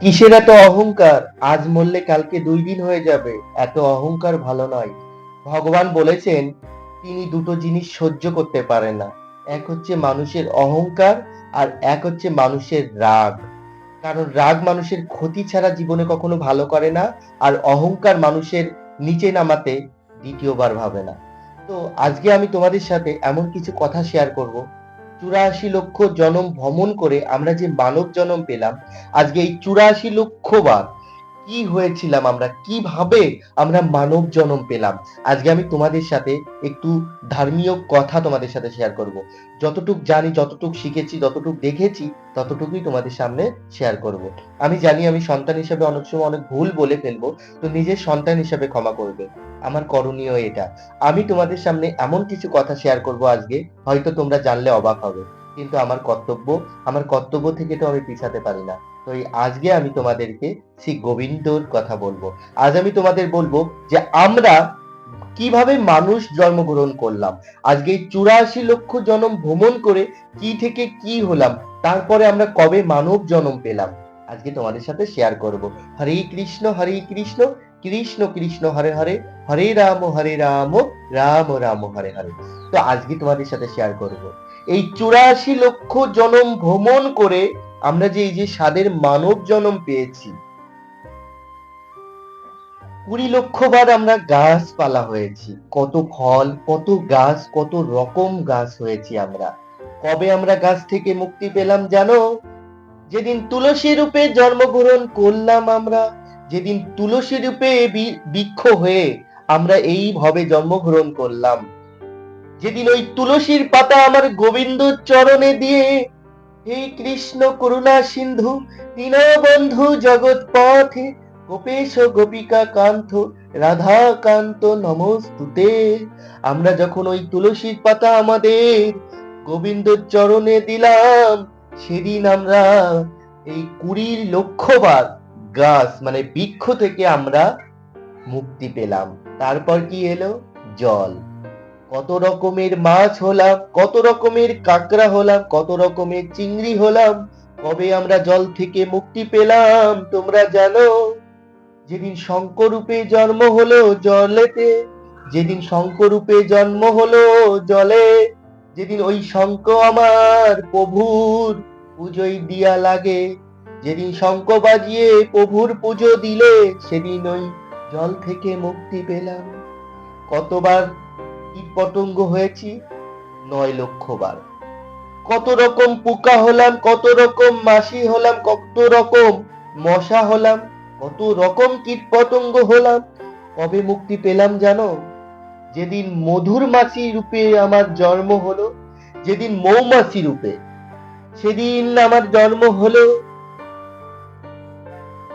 কিসের এত অহংকার? আজ মরলে কালকে দুই দিন হয়ে যাবে। এত অহংকার ভালো নয়। ভগবান বলেছেন, তিনি দুটো জিনিস সহ্য করতে পারেন না। এক হচ্ছে মানুষের অহংকার আর এক হচ্ছে মানুষের রাগ। কারণ রাগ মানুষের ক্ষতি ছাড়া জীবনে কখনো ভালো করে না আর অহংকার মানুষের নিচে নামাতে দ্বিতীয়বার ভাবে না। তো আজকে আমি তোমাদের সাথে এমন কিছু কথা শেয়ার করব। চুরাশি লক্ষ জনম ভ্রমণ করে আমরা যে মানব জনম পেলাম, আজকে এই চুরাশি লক্ষ বার কি হয়েছিলাম, আমরা কীভাবে আমরা মানব জনম পেলাম? আজকে আমি তোমাদের সাথে একটু ধর্মীয় কথা তোমাদের সাথে শেয়ার করব। যতটুক জানি, যতটুক শিখেছি, যতটুক দেখেছি, ততটুকুই তোমাদের সামনে শেয়ার করব। আমি জানি আমি সন্তান হিসেবে অনেক সময় অনেক ভুল বলে ফেলব, তো নিজের সন্তান হিসেবে ক্ষমা করবে। আমার করণীয় এটা। আমি তোমাদের সামনে এমন কিছু কথা শেয়ার করব আজকে, হয়তো তোমরা জানলে অবাক হবে, কিন্তু আমার কর্তব্য আমার কর্তব্য থেকে তো আমি পিছাতে পারি না। তো আজকে আমি তোমাদেরকে শ্রী গোবিন্দর কথা বলব। আজ আমি তোমাদের বলব যে আমরা কীভাবে মানুষ জন্মগ্রহণ করলাম, আজকে চুরাশি লক্ষ জন্ম ভ্রমণ করে কি থেকে কি হলাম, তারপরে আমরা কবে মানব জন্ম পেলাম, আজকে তোমাদের সাথে শেয়ার করব। হরে কৃষ্ণ হরে কৃষ্ণ কৃষ্ণ কৃষ্ণ, হরে হরে হরে রাম হরে রাম রাম রাম, হরে হরে। তো আজকে তোমাদের সাথে শেয়ার করব। এই চুরাশি লক্ষ জনম ভ্রমণ করে আমরা যে এই যে স্বাদের মানব জনম পেয়েছি, কুড়ি লক্ষ বার আমরা গাছপালা হয়েছি। কত ফল, কত গাছ, কত রকম গাছ হয়েছি আমরা। কবে আমরা গাছ থেকে মুক্তি পেলাম জানো? যেদিন তুলসী রূপে জন্মগ্রহণ করলাম আমরা, যেদিন তুলসী রূপে বৃক্ষ হয়ে আমরা এই ভাবে জন্মগ্রহণ করলাম। যেদিন ওই তুলসীর পাতা আমার গোবিন্দ চরণে দিয়ে হে কৃষ্ণ করুণা সিন্ধু, দীনবন্ধু জগৎ পথে গোপেশ গোপিকা কান্ত রাধা কান্ত নমস্তুতে। আমরা যখন ওই তুলসীর পাতা আমাদের গোবিন্দ চরণে দিলাম, সেদিন আমরা এই কুড়ি লক্ষ বার গাছ মানে বৃক্ষ থেকে আমরা মুক্তি পেলাম। তারপর কি এলো? জল। কত রকমের মাছ হলাম, কত রকমের কাঁকড়া হলাম, কত রকমের চিংড়ি হলাম, কবে আমরা জল থেকে মুক্তি পেলাম তোমরা জানো? যেদিন শঙ্করূপে জন্ম হলো জলেতে, যেদিন শঙ্করূপে জন্ম হলো জলে, যেদিন ওই শঙ্খ আমার প্রভুর পুজোয় দিয়া লাগে, যেদিন শঙ্খ বাজিয়ে প্রভুর পুজো দিলে, সেদিন ওই জল থেকে মুক্তি পেলাম। কতবার কীট পতঙ্গ হয়েছি নয় লক্ষ বার। কত রকম পোকা হলাম, কত রকম মাছি হলাম, কত রকম মশা হলাম, কত রকম কীট পতঙ্গ হলাম, কবে মুক্তি পেলাম জানো? যেদিন মধুর মাছি রূপে আমার জন্ম হলো, যেদিন মৌমাছি রূপে, সেদিন আমার জন্ম হলো।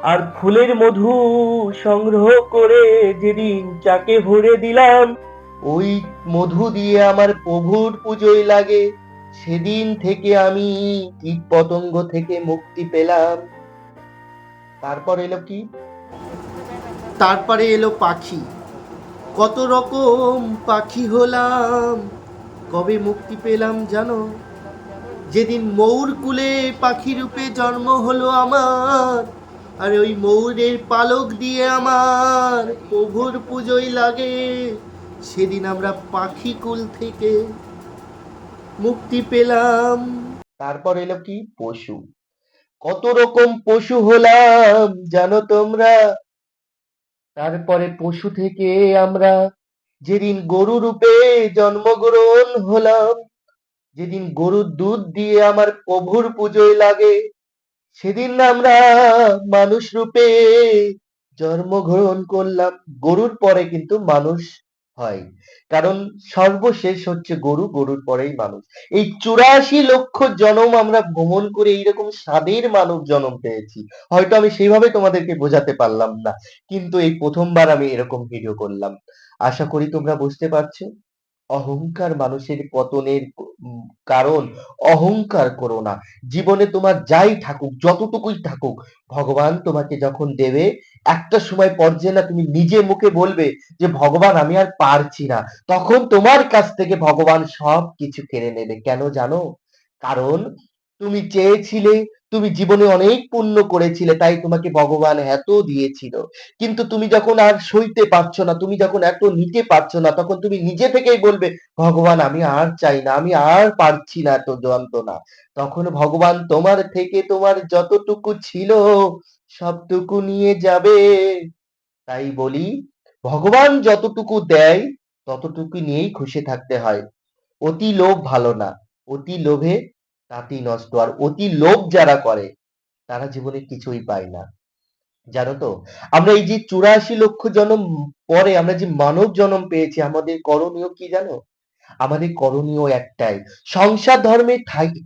আর ফুলের মধু সংগ্রহ করে যেদিন চাকে ভরে দিলাম ওই মধু দিয়ে আমার প্রভুর পুজোয় লাগে। সেদিন থেকে আমি কীট পতঙ্গ থেকে মুক্তি পেলাম। তারপর এলো কি? তারপরে এলো পাখি। কত রকম পাখি হলাম, কবে মুক্তি পেলাম জানো? যেদিন ময়ূর কুলে পাখি রূপে জন্ম হলো আমার, আর ওই ময়ূরের পালক দিয়ে আমার প্রভুর পুজোয় লাগে। সেদিন আমরা পাখি কুল থেকে মুক্তি পেলাম। তারপর এলো কি? পশু। কত রকম পশু হলাম, জানো তোমরা? তারপরে পশু থেকে আমরা যেদিন গরু রূপে জন্মগ্রহণ হলাম, যেদিন গরুর দুধ দিয়ে আমার প্রভুর পুজোয় লাগে, সেদিন আমরা মানুষ রূপে জন্মগ্রহণ করলাম। গরুর পরে কিন্তু মানুষ হয়। কারণ সর্বশেষ হচ্ছে গরু, গরুর পরেই মানুষ। এই চুরাশি লক্ষ জনম আমরা ভ্রমণ করে এইরকম স্বাদের মানব জনম পেয়েছি। হয়তো আমি সেইভাবে তোমাদেরকে বোঝাতে পারলাম না, কিন্তু এই প্রথমবার আমি এরকম ভিডিও করলাম। আশা করি তোমরা বুঝতে পারছ। অহংকার মানুষের পতনের কারণ অহংকার করো না। জীবনে তোমার যাই থাকুক, যতটুকুই থাকুক, ভগবান তোমাকে যখন দেবে, একটা সময় পর্যায়ে না, তুমি নিজে মুখে বলবে যে, ভগবান, আমি আর পারছি না। তখন তোমার কাছ থেকে ভগবান সব কিছু কেড়ে নেবে। কেন জানো? কারণ তুমি চেয়েছিলে, তুমি জীবনে অনেক পুণ্য করেছিলে তাই তোমাকে ভগবান এত দিয়েছিল। কিন্তু তুমি যখন আর সইতে পারছ না, তুমি যখন এত নিতে পারছ না তখন তুমি নিজে থেকেই বলবে, "ভগবান আমি আর চাই না, আমি আর পারছি না এত যন্ত্রণা।" তখন ভগবান তোমার থেকে তোমার যতটুকু ছিল সবটুকু নিয়ে যাবে। তাই বলি ভগবান যতটুকু দেয় ততটুকু নিয়েই খুশি থাকতে হয়। অতি লোভ ভালো না। অতি লোভে তাঁতি নষ্ট। আর অতি লোভ যারা করে তারা জীবনে কিছুই পায় না। জানো তো? আমরা এই যে ৮৪ লক্ষ জনম পরে আমরা যে মানব জনম পেয়েছি আমাদের করণীয় কি জানো? আমাদের করণীয় একটাই। সংসার ধর্মে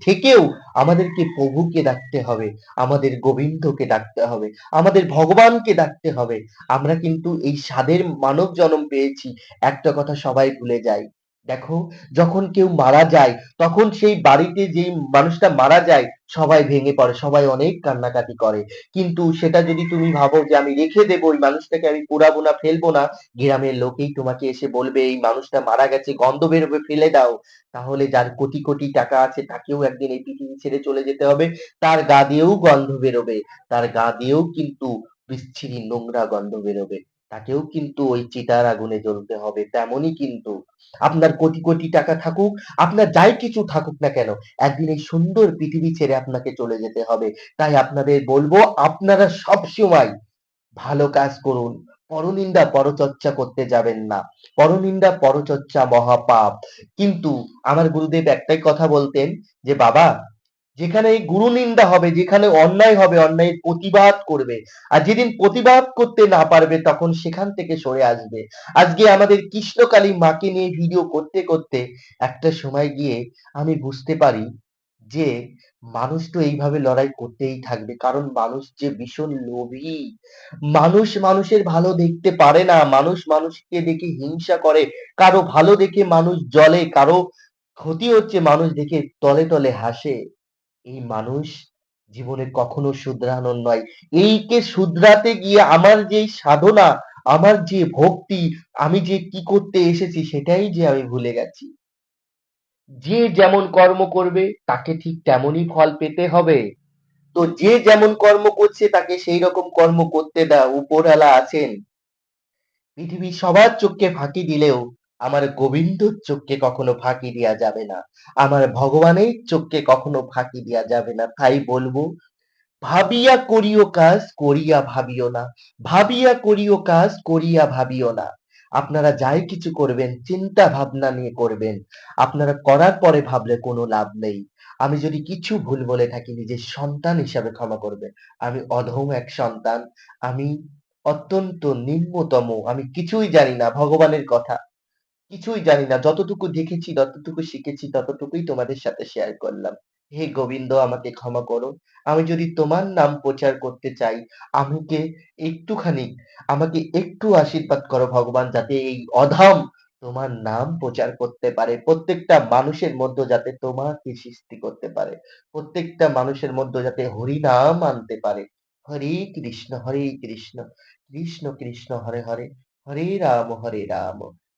থেকেও আমাদেরকে প্রভুকে ডাকতে হবে, আমাদের গোবিন্দকে ডাকতে হবে, আমাদের ভগবানকে ডাকতে হবে। আমরা কিন্তু এই স্বাদের মানব জনম পেয়েছি। একটা কথা সবাই ভুলে যায়। দেখো যখন কেউ মারা যায় তখন সেই বাড়িতে যেই মানুষটা মারা যায় সবাই ভেঙে পড়ে, সবাই অনেক কান্নাকাটি করে। কিন্তু সেটা যদি তুমি ভাবো যে আমি রেখে দেব ওই মানুষটাকে আমি পোড়াবো না, ফেলব না, গ্রামের লোকেই তোমাকে এসে বলবে এই মানুষটা মারা গেছে, গন্ধ বেরোবে ফেলে দাও। তাহলে যার কোটি, কোটি টাকা আছে তাকেও একদিন এই পৃথিবী ছেড়ে চলে যেতে হবে। তার গা দিয়েও গন্ধ বেরোবে। তার গা দিয়েও কিন্তু বিচ্ছিরি নোংরা গন্ধ বেরোবে। তাকেও কিন্তু ওই চিতার আগুনে জ্বলতে হবে। তেমনই কিন্তু আপনার কোটি, কোটি টাকা থাকুক, আপনার যাই কিছু থাকুক না কেন, একদিন এই সুন্দর পৃথিবী ছেড়ে আপনাকে চলে যেতে হবে। তাই আপনাদের বলব আপনারা সব সময় ভালো কাজ করুন। পরনিন্দা পরচর্চা করতে যাবেন না। পরনিন্দা পরচর্চা মহাপাপ। কিন্তু আমার গুরুদেব একটাই কথা বলতেন যে, "বাবা যেখানে গুরু নিন্দা হবে, যেখানে অন্যায় হবে অন্যায়ের প্রতিবাদ করবে। আর যেদিন প্রতিবাদ করতে না পারবে তখন সেখান থেকে সরে আসবে।" আজকে আমাদের কৃষ্ণকালী মাকে নিয়ে ভিডিও করতে, করতে একটা সময় গিয়ে আমি বুঝতে পারি যে মানুষ তো এইভাবে লড়াই করতেই থাকবে। কারণ মানুষ যে ভীষণ লোভী। মানুষ মানুষের ভালো দেখতে পারে না। মানুষ মানুষকে দেখে হিংসা করে। কারও ভালো দেখে মানুষ জলে কারও ক্ষতি হচ্ছে মানুষ দেখে তলে, তলে হাসে। এই মানুষ জীবনে কখনো শুধরানোর নয়। এইকে শুধরাতে গিয়ে আমার যেই সাধনা, আমার যে ভক্তি, আমি যে কি করতে এসেছি সেটাই যে আমি ভুলে গেছি। যে যেমন কর্ম করবে তাকে ঠিক তেমনই ফল পেতে হবে। তো যে যেমন কর্ম করছে তাকে সেই রকম কর্ম করতে দাও। উপরওয়ালা আছেন। পৃথিবীর সবার চোখকে ফাঁকি দিলেও আমার গোবিন্দর চোখকে কখনো ফাঁকি দেয়া যাবে না। আমার ভগবানের চোখকে কখনো ফাঁকি দেয়া যাবে না। তাই বলব, ভাবিয়া করিও কাজ, করিয়া ভাবিও না। ভাবিয়া করিও কাজ, করিয়া ভাবিও না। আপনারা যাই কিছু করবেন, চিন্তা ভাবনা নিয়ে করবেন। আপনারা করার পরে ভাবলে কোনো লাভ নেই। আমি যদি কিছু ভুল বলে থাকি, নিজের সন্তান হিসাবে ক্ষমা করবেন। আমি অধম এক সন্তান। আমি অত্যন্ত নিম্নতম। আমি কিছুই জানি না ভগবানের কথা। কিছুই জানি না। যতটুকু দেখেছি, যতটুকু শিখেছি ততটুকুই তোমাদের সাথে শেয়ার করলাম। হে গোবিন্দ আমাকে ক্ষমা করো। আমি যদি তোমার নাম প্রচার করতে চাই, আমাকে একটুখানি আমাকে একটু আশীর্বাদ করো ভগবান যাতে এই অধম তোমার নাম প্রচার করতে পারে। প্রত্যেকটা মানুষের মধ্যে যাতে তোমাকে সৃষ্টি করতে পারে। প্রত্যেকটা মানুষের মধ্যে যাতে হরিনাম আনতে পারে। হরে কৃষ্ণ, হরে কৃষ্ণ, কৃষ্ণ কৃষ্ণ হরে হরে, হরে রাম হরে রাম,